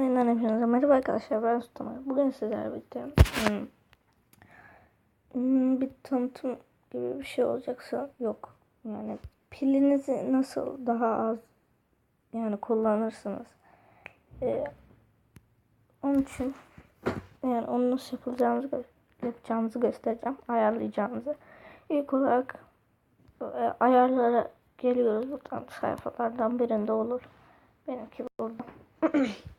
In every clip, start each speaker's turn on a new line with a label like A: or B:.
A: Yeniden hepinize merhaba arkadaşlar ben Sultan. Bugün sizlerle birlikte hmm, hmm, bir tanıtım gibi bir şey olacaksa yok. Yani pilinizi nasıl daha az yani kullanırsınız. Ee, onun için yani onu nasıl yapılacağınızı gö- yapacağınızı göstereceğim. Ayarlayacağınızı. İlk olarak e, ayarlara geliyoruz. Buradan sayfalardan birinde olur. Benimki burada.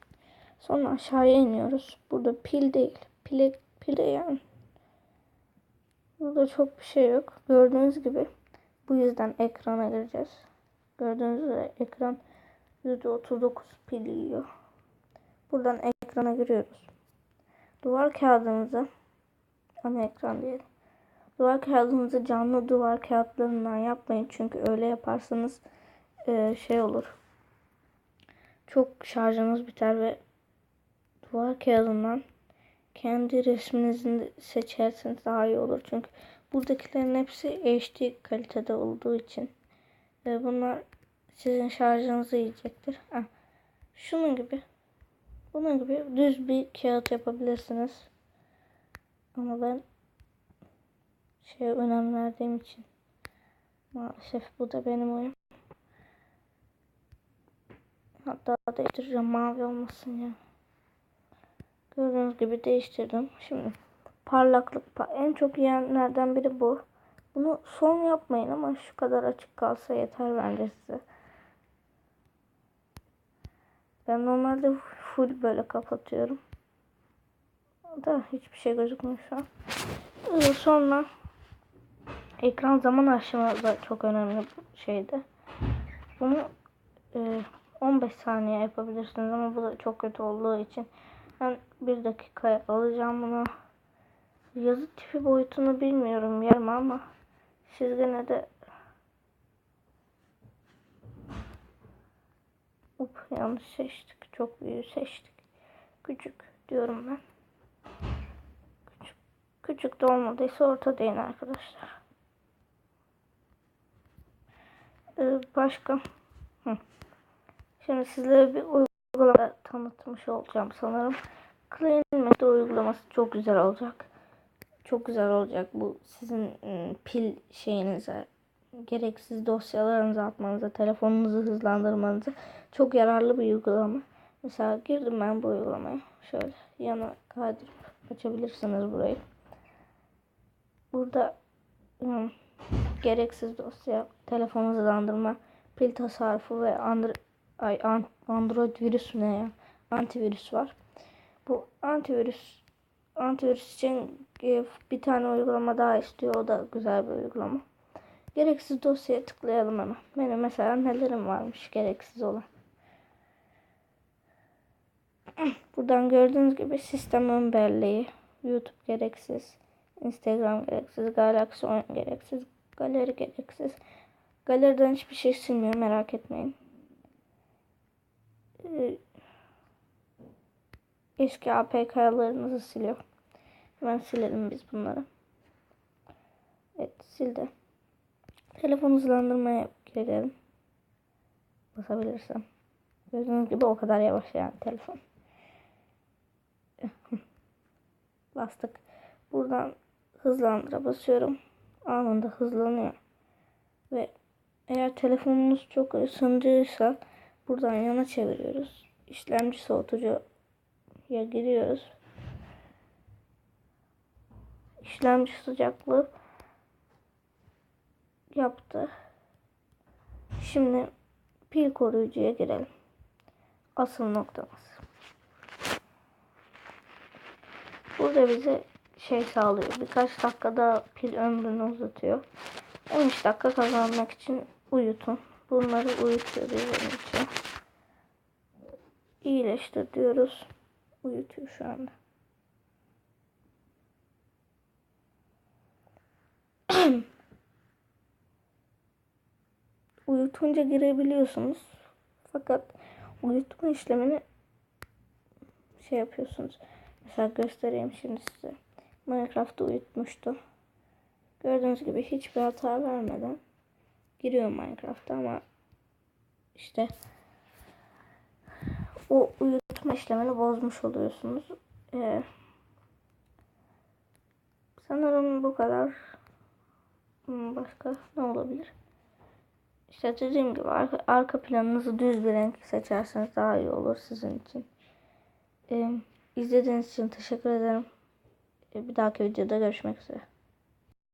A: Sonra aşağıya iniyoruz. Burada pil değil. Pile, pile yani. Burada çok bir şey yok. Gördüğünüz gibi bu yüzden ekrana gireceğiz. Gördüğünüz üzere ekran %39 pil yiyor. Buradan ekrana giriyoruz. Duvar kağıdınızı ana ekran değil. Duvar kağıdınızı canlı duvar kağıtlarından yapmayın. Çünkü öyle yaparsanız e, şey olur. Çok şarjınız biter ve duvar kağıdından kendi resminizi seçerseniz daha iyi olur. Çünkü buradakilerin hepsi HD kalitede olduğu için e, bunlar sizin şarjınızı yiyecektir. Heh. Şunun gibi bunun gibi düz bir kağıt yapabilirsiniz. Ama ben şey önem verdiğim için maalesef bu da benim oyum. Hatta değiştireceğim mavi olmasın ya. Gördüğünüz gibi değiştirdim. Şimdi parlaklık en çok yiyenlerden biri bu. Bunu son yapmayın ama şu kadar açık kalsa yeter bence size. Ben normalde full böyle kapatıyorum. Da hiçbir şey gözükmüyor şu an. Ee, sonra ekran zaman aşımı da çok önemli şeyde. Bunu e, 15 saniye yapabilirsiniz ama bu da çok kötü olduğu için ben bir dakikaya alacağım bunu. Yazı tipi boyutunu bilmiyorum yarım ama siz gene de Up yanlış seçtik. Çok büyük seçtik. Küçük diyorum ben. Küçük. Küçük de olmadıysa orta deyin arkadaşlar. Ee, başka. Hı. Şimdi sizlere bir uygulama tanıtmış olacağım sanırım. Clean Method uygulaması çok güzel olacak. Çok güzel olacak bu sizin ıı, pil şeyinize gereksiz dosyalarınızı atmanıza, telefonunuzu hızlandırmanıza çok yararlı bir uygulama. Mesela girdim ben bu uygulamaya. Şöyle yana kaydırıp açabilirsiniz burayı. Burada ıı, gereksiz dosya, telefon hızlandırma, pil tasarrufu ve Android, ay, Android virüs ne ya? Antivirüs var. Bu antivirüs antivirüs için e, bir tane uygulama daha istiyor. O da güzel bir uygulama. Gereksiz dosyaya tıklayalım hemen. Benim mesela nelerim varmış gereksiz olan. Buradan gördüğünüz gibi sistem ön belleği, YouTube gereksiz, Instagram gereksiz, Galaxy oyun gereksiz, galeri gereksiz. Galeriden hiçbir şey silmiyor merak etmeyin. Ee, eski APK'larınızı siliyor. Hemen silelim biz bunları. Evet sildi. Telefon hızlandırmaya girelim. Basabilirsem. Gördüğünüz gibi o kadar yavaş yani telefon. Bastık. Buradan hızlandıra basıyorum. Anında hızlanıyor. Ve eğer telefonunuz çok ısıncıysa buradan yana çeviriyoruz. İşlemci soğutucuya giriyoruz. İşlemci sıcaklığı yaptı. Şimdi pil koruyucuya girelim. Asıl noktamız. Burada bize şey sağlıyor. Birkaç dakikada pil ömrünü uzatıyor. 13 dakika kazanmak için uyutun. Bunları uyutuyor bizim için. İyileştir diyoruz. Uyutuyor şu anda. uyutunca girebiliyorsunuz. Fakat uyutma işlemini şey yapıyorsunuz. Mesela göstereyim şimdi size. Minecraft'ta uyutmuştu. Gördüğünüz gibi hiçbir hata vermeden giriyor Minecraft'a ama işte o uyutma işlemini bozmuş oluyorsunuz. Ee, sanırım bu kadar. Hmm, Başka ne olabilir? İşte dediğim gibi arka, arka planınızı düz bir renk seçerseniz daha iyi olur sizin için. Ee, izlediğiniz için teşekkür ederim. Ee, Bir dahaki videoda görüşmek üzere.